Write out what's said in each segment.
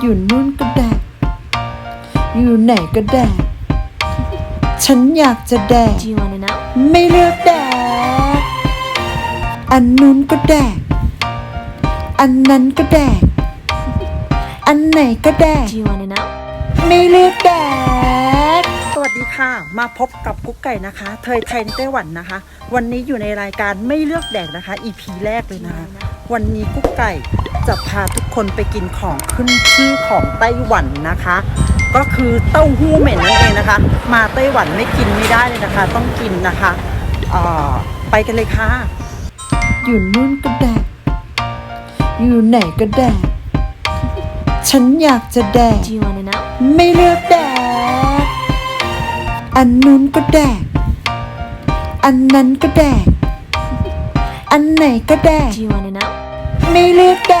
อยู่นู่นก็แดก อยู่ไหนก็แดก ฉันอยากจะแดก Do you wanna know? ไม่เลือกแดก อันนู้นก็แดก อันนั้นก็แดก อันไหนก็แดก Do you wanna know? ไม่เลือกแดกสวัสดี ค่ะ มาพบกับกุ๊กไก่นะคะเทยไทยในไต้หวันนะคะ วันนี้อยู่ในรายการไม่เลือกแดกนะคะ EP แรกเลยนะคะ วันนี้กุ๊กไก่จะพาทุกคนไปกินของขึ้นชื่อของไต้หวันนะคะ ก็คือเต้าหู้เหม็นนั่นเองนะคะ มาไต้หวันไม่กินไม่ได้เลยนะคะ ต้องกินนะคะเอ่อไปกันเลยค่ะ อยู่นู่นก็แดก อยู่ไหนก็แดก ฉันอยากจะแดก Do you wanna know? ไม่เลือกแดก อันนู้นก็แดก อันนั้นก็แดก อันไหนก็แดก Do you wanna know? ไม่เลือกแด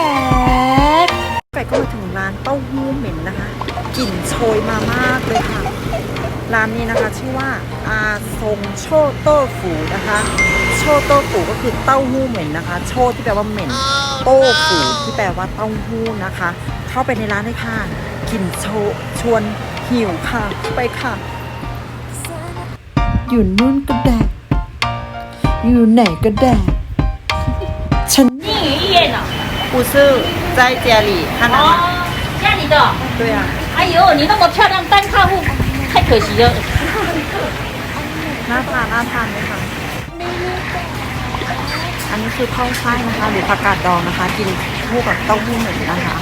กไก่ก็มาถึงร้านเต้าหู้เหม็นนะคะ กลิ่นโชยมามากเลยค่ะ ร้านนี้นะคะชื่อว่าอาซงโชโต้ฝูนะคะ โชโต้ฝูก็คือเต้าหู้เหม็นนะคะ โชที่แปลว่าเหม็น โต้ฝูที่แปลว่าเต้าหู้นะคะ เข้าไปในร้านเลยค่ะกลิ่นโชชวนหิวค่ะ ไปค่ะ อยู่นู่นก็แดก อยู่ไหนก็แดก ฉัน 金鱼医院呢？不是在家里看到吗？哦，家里的。对啊，哎呦，你那么漂亮，单客户太可惜了。 น่าทานน่าทานไหมคะอันนี้คือข้าวไส้นะคะ หรือผักกาดดองนะคะ กินคู่กับเต้าหู้เหม็นนะคะ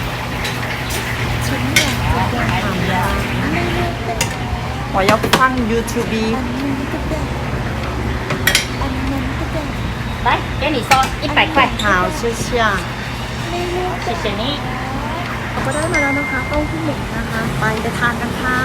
我要ยฟัง YouTube ไปเดี๋ยวหนีซอนอีกแปดไปหาวเชี่ยเชี่ยเฉยๆนี้เราก็ได้มาแล้วนะคะเต้าหู้หมูนะคะ ไปไปทานกันค่ะ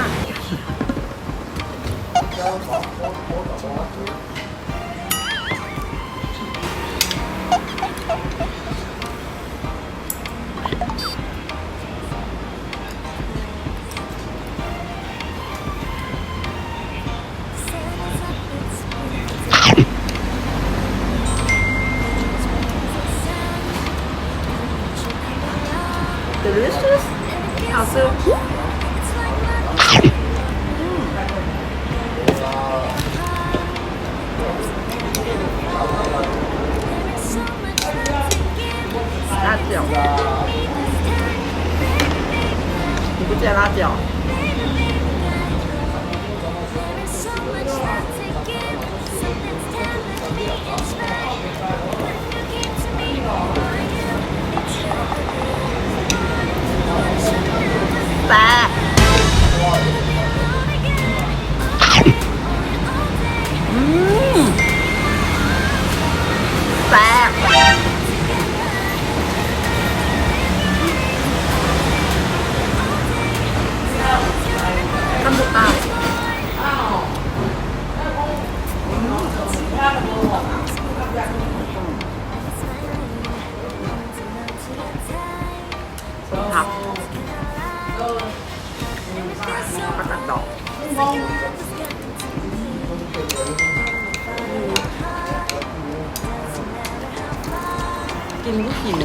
กินก็หิว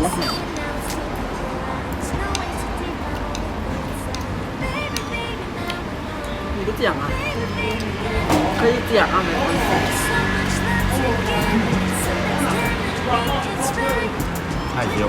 มีก๋วยเตี๋ยวอะเคยเตี๋ยวอะไหมใข่เดียว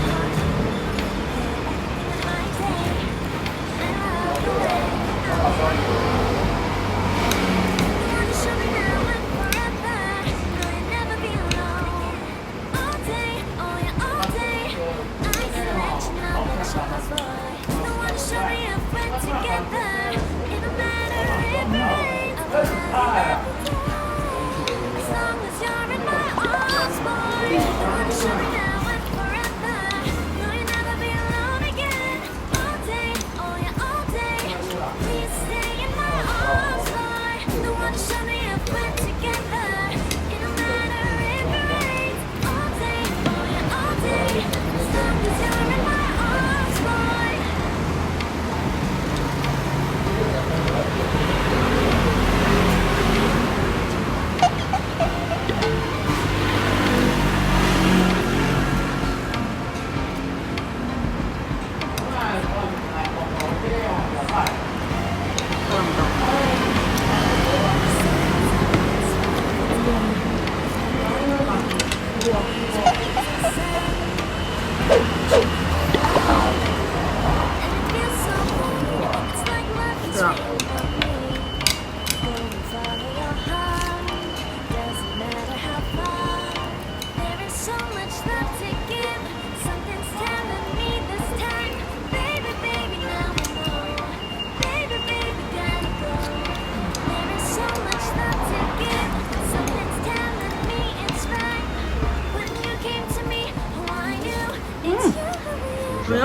不要，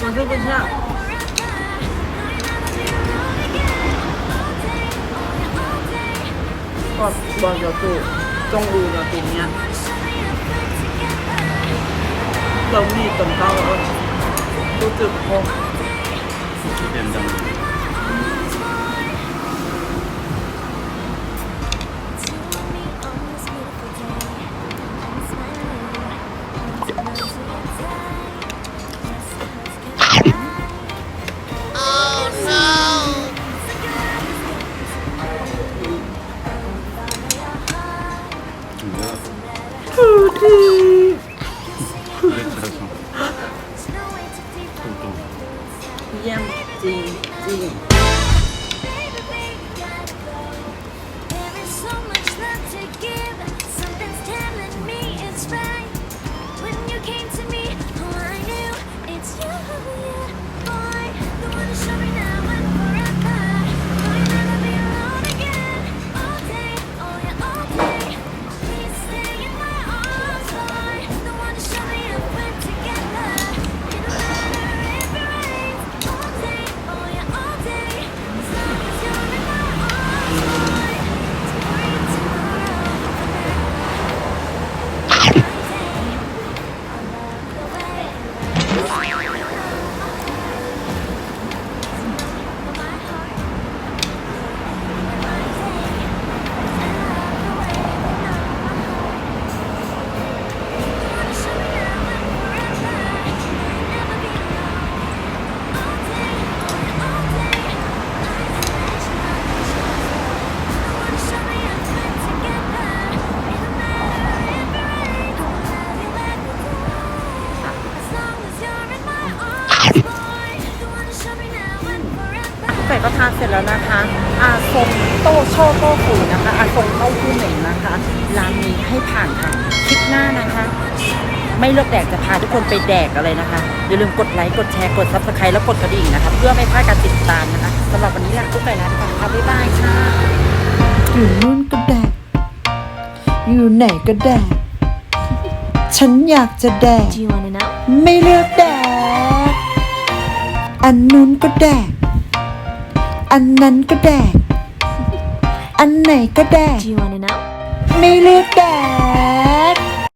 我这不像。ก็บอกจะตูจงอูจะตูเนี้ยเรามีตรงเขาเรารู้สึกพอ 便当。 เยี่ ยมจริงจริง There ก่ก็ทานเสร็จแล้วนะคะ อาทรงโต้โชโต้ฟูนะคะ อาทรงเต้าหู้เหม็นนะคะร้านนี้ให้ผ่านค่ะคลิปหน้านะคะ ไม่เลือกแดกจะพาทุกคนไปแดกอะไรนะคะ อย่าลืมกดไลค์กดแชร์กดซับสไครต์แล้วกดกระดิ่งนะคะ เพื่อไม่พลาดการติดตามนะคะสำหรับวันนี้ลากุ๊กไก่ลาไปก่อนค่ะบ๊ายบายค่ะอยู่นู่นก็แดกอยู่ไหนก็แดกฉันอยากจะแดก Do you want to know? ไม่เลือกแดก อันนู้นก็แดก อันนั้นก็แดก อันไหนก็แดก Do you want to know? ไม่เลือกแดก